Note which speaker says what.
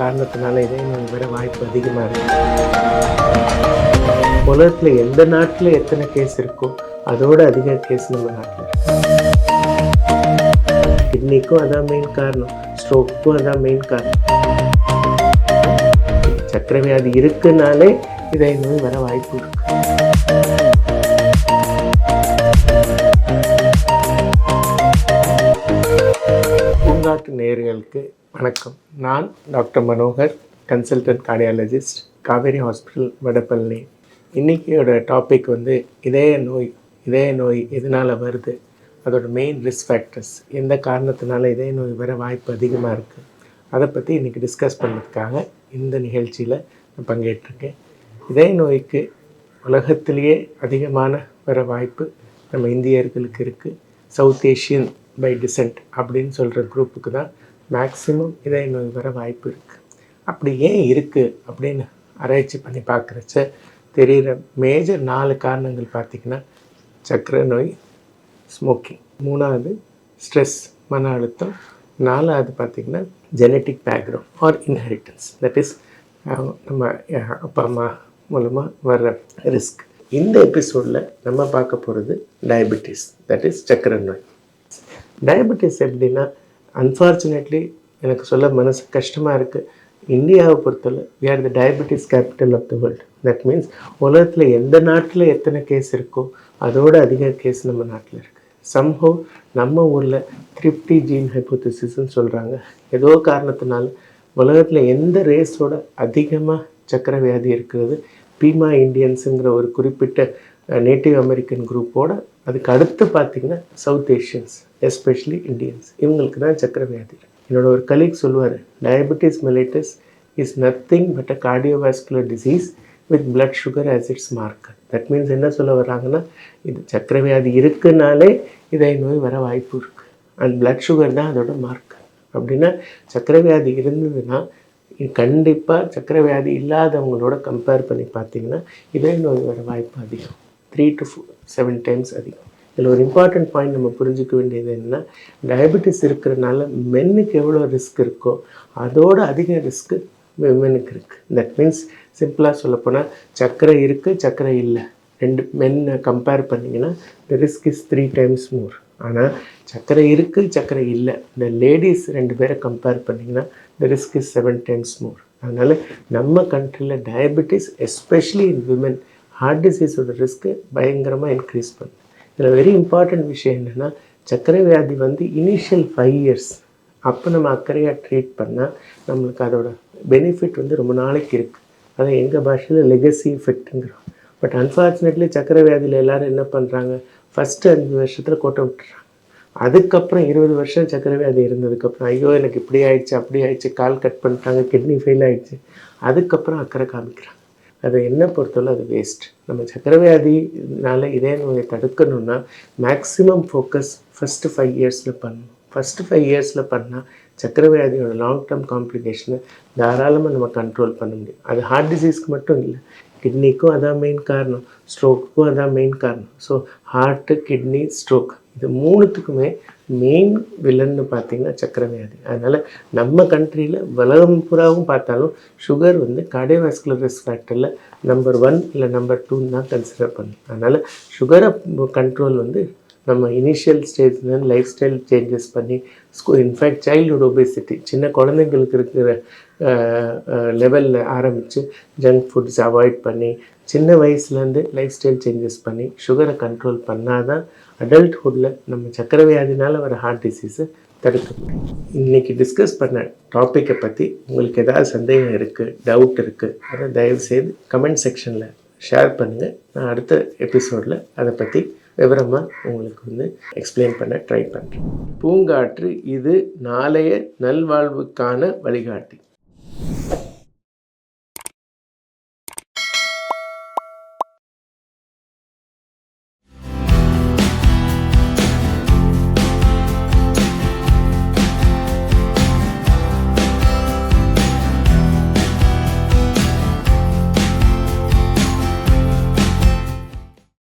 Speaker 1: காரணத்தினால இதே நோய் வர வாய்ப்பு அதிகமாக இருக்கு. உலகத்தில் எந்த நாட்டில் எத்தனை கேஸ் இருக்கோ அதோட அதிக கேஸ் நம்ம நாட்டில் கிட்னிக்கும் அதான் மெயின் காரணம். ஸ்ட்ரோக்கும் அதான் மெயின் காரணம். சர்க்கரை வியாதி இருக்குனாலே இதை நோய் வர வாய்ப்பு இருக்கு. பூங்காட்டு நேர்களுக்கு வணக்கம். Doctor Manohar consultant cardiologist Kaveri hospital Vadapalani. இன்றைக்கியோட topic வந்து இதய நோய் இதய நோய் எதனால் வருது? அதோட மெயின் ரிஸ்க் ஃபேக்டர்ஸ் எந்த காரணத்தினால இதய நோய் வர வாய்ப்பு அதிகமாக இருக்குது அதை பற்றி இன்றைக்கி டிஸ்கஸ் பண்ணுறதுக்காக இந்த நிகழ்ச்சியில் நான் பங்கேற்றிருக்கேன். இதய நோய்க்கு உலகத்திலேயே அதிகமான வர வாய்ப்பு நம்ம இந்தியர்களுக்கு இருக்குது சவுத் ஏஷியன் பை டிசென்ட் அப்படின்னு சொல்கிற குரூப்புக்கு தான் மேக்சிமம் இதய நோய் வர வாய்ப்பு இருக்குது அப்படி ஏன் இருக்குது அப்படின்னு ஆராய்ச்சி பண்ணி பார்க்குறச்ச தெரிகிற மேஜர் நாலு காரணங்கள் பார்த்திங்கன்னா சக்கரை நோய் ஸ்மோக்கிங் மூணாவது ஸ்ட்ரெஸ் மன அழுத்தம். நாலாவது பார்த்திங்கன்னா genetic background or inheritance that is நம்ம அப்பா அம்மா மூலமாக வர்ற ரிஸ்க் இந்த எபிசோடில் நம்ம பார்க்க போகிறது டயபெட்டிஸ் தட் இஸ் சக்கரை நோய். டயபெட்டிஸ் எப்படின்னா அன்ஃபார்ச்சுனேட்லி எனக்கு சொல்ல மனசு கஷ்டமாக இருக்குது இந்தியாவை பொறுத்தவரை we are the diabetes capital of the world that means உலகத்தில் எந்த நாட்டில் எத்தனை கேஸ் இருக்கோ அதோட அதிக கேஸ் நம்ம நாட்டில் இருக்குது சம்ஹோ நம்ம ஊரில் த்ரிப்டி ஜீன் ஹைப்போதிசிஸ்ன்னு சொல்கிறாங்க ஏதோ காரணத்தினால உலகத்தில் எந்த ரேஸோட அதிகமாக சக்கரை வியாதி இருக்கிறது? பீமா இண்டியன்ஸுங்கிற ஒரு குறிப்பிட்ட நேட்டிவ் அமெரிக்கன் குரூப்போட அதுக்கு அடுத்து பார்த்தீங்கன்னா சவுத் ஏஷியன்ஸ் எஸ்பெஷலி இந்தியன்ஸ் இவங்களுக்கு தான் சக்கர வியாதி என்னோட ஒரு கலீக் சொல்லுவார் diabetes mellitus is nothing but a cardiovascular disease with blood sugar as its marker that means என்ன சொல்ல வர்றாங்கன்னா இது சக்கரை வியாதி இருக்குனாலே இதை நோய் வர வாய்ப்பு இருக்குது அண்ட் பிளட் சுகர் தான் அதோட மார்க்கர் அப்படின்னா சக்கரை வியாதி இருந்ததுன்னா கண்டிப்பாக சக்கரை வியாதி இல்லாதவங்களோட கம்பேர் பண்ணி பார்த்தீங்கன்னா இதய நோய் வர வாய்ப்பு அதிகம். த்ரீ டு செவன் டைம்ஸ் அதிகம் இதில் ஒரு இம்பார்ட்டன்ட் பாயிண்ட் நம்ம புரிஞ்சிக்க வேண்டியது என்னன்னா டயபெட்டிஸ் இருக்கிறனால மென்னுக்கு எவ்வளோ ரிஸ்க் இருக்கோ அதோட அதிக ரிஸ்க்கு விமனுக்கு இருக்குது தட் மீன்ஸ் சிம்பிளாக சொல்லப்போனால் சர்க்கரை இருக்குது சர்க்கரை இல்லை. ரெண்டு மென்னை கம்பேர் பண்ணிங்கன்னா the risk is three times more ஆனால் சர்க்கரை இருக்குது சர்க்கரை இல்லை. இந்த லேடிஸ் ரெண்டு பேரை கம்பேர் பண்ணிங்கன்னா the risk is seven times more அதனால் நம்ம கண்ட்ரியில் diabetes especially in women heart டிசீஸோட risk பயங்கரமாக இன்க்ரீஸ் பண்ணும் இதில் வெரி இம்பார்ட்டண்ட் விஷயம் என்னென்னா சர்க்கரை வியாதி வந்து இனிஷியல் ஃபைவ் இயர்ஸ் அப்போ நம்ம அக்கறையாக ட்ரீட் பண்ணால் நம்மளுக்கு அதோட பெனிஃபிட் வந்து ரொம்ப நாளைக்கு இருக்குது அதை எங்கள் பாஷையில் லெகசி எஃபெக்ட்டுங்கிறோம் பட் அன்ஃபார்ச்சுனேட்லி சக்கரை வியாதியில் எல்லாரும் என்ன பண்ணுறாங்க ஃபஸ்ட்டு அஞ்சு வருஷத்தில் கோட்டை விட்டுறாங்க. அதுக்கப்புறம் இருபது வருஷம் சக்கரை வியாதி இருந்ததுக்கப்புறம் ஐயோ எனக்கு இப்படி ஆயிடுச்சு அப்படி ஆயிடுச்சு கால் கட் பண்ணிட்டாங்க கிட்னி ஃபெயில் ஆயிடுச்சு. அதுக்கப்புறம் அக்கறை காமிக்கிறாங்க. அது என்ன பொறுத்தவரை அது வேஸ்ட் நம்ம சக்கரை வியாதினால இதே நோயை தடுக்கணும்னா மேக்ஸிமம் ஃபோக்கஸ் ஃபஸ்ட்டு ஃபைவ் இயர்ஸில் பண்ணணும். ஃபஸ்ட்டு ஃபைவ் இயர்ஸில் பண்ணால் சக்கரவியாதியோட லாங் டேர்ம் காம்ப்ளிகேஷனை தாராளமாக நம்ம கண்ட்ரோல் பண்ண முடியும். அது ஹார்ட் டிசீஸ்க்கு மட்டும் இல்லை. கிட்னிக்கும் அதான் மெயின் காரணம் ஸ்ட்ரோக்குக்கும் அதான் மெயின் காரணம் ஸோ ஹார்ட்டு கிட்னி ஸ்ட்ரோக் இது மூணுத்துக்குமே மெயின் வில்லன்னு பார்த்தீங்கன்னா சக்கரை வியாதி அதனால் நம்ம கண்ட்ரியில் உலகம் பூராவும் பார்த்தாலும் சுகர் வந்து கார்டியோவாஸ்குலர் ரிஸ்க் ஃபேக்டரில் நம்பர் ஒன் இல்லை நம்பர் டூன்னு தான் கன்சிடர் பண்ணும். அதனால் சுகரை கண்ட்ரோல் வந்து நம்ம இனிஷியல் ஸ்டேஜ்லேருந்து லைஃப் ஸ்டைல் சேஞ்சஸ் பண்ணி ஸ்கூ இன்ஃபேக்ட் சைல்டுஹுட் ஒபேசிட்டி சின்ன குழந்தைங்களுக்கு இருக்கிற லெவலில் ஆரம்பித்து ஜங்க் ஃபுட்ஸ் அவாய்ட் பண்ணி சின்ன வயசுலேருந்து லைஃப் ஸ்டைல் சேஞ்சஸ் பண்ணி சுகரை கண்ட்ரோல் பண்ணால் தான் அடல்ட்ஹுட்டில் நம்ம சக்கரை வியாதினால் வர ஹார்ட் டிசீஸை தடுக்க முடியும் இன்றைக்கி டிஸ்கஸ் பண்ண டாப்பிக்கை பற்றி உங்களுக்கு ஏதாவது சந்தேகம் இருக்குது டவுட் இருக்குது அதை தயவுசெய்து கமெண்ட் செக்ஷனில் ஷேர் பண்ணுங்கள் நான் அடுத்த எபிசோடில் அதை பற்றி விவரமாக உங்களுக்கு வந்து எக்ஸ்பிளைன் பண்ண ட்ரை பண்ணுறேன் பூங்காற்று இது நாளைய நல்வாழ்வுக்கான வழிகாட்டி. Thank you.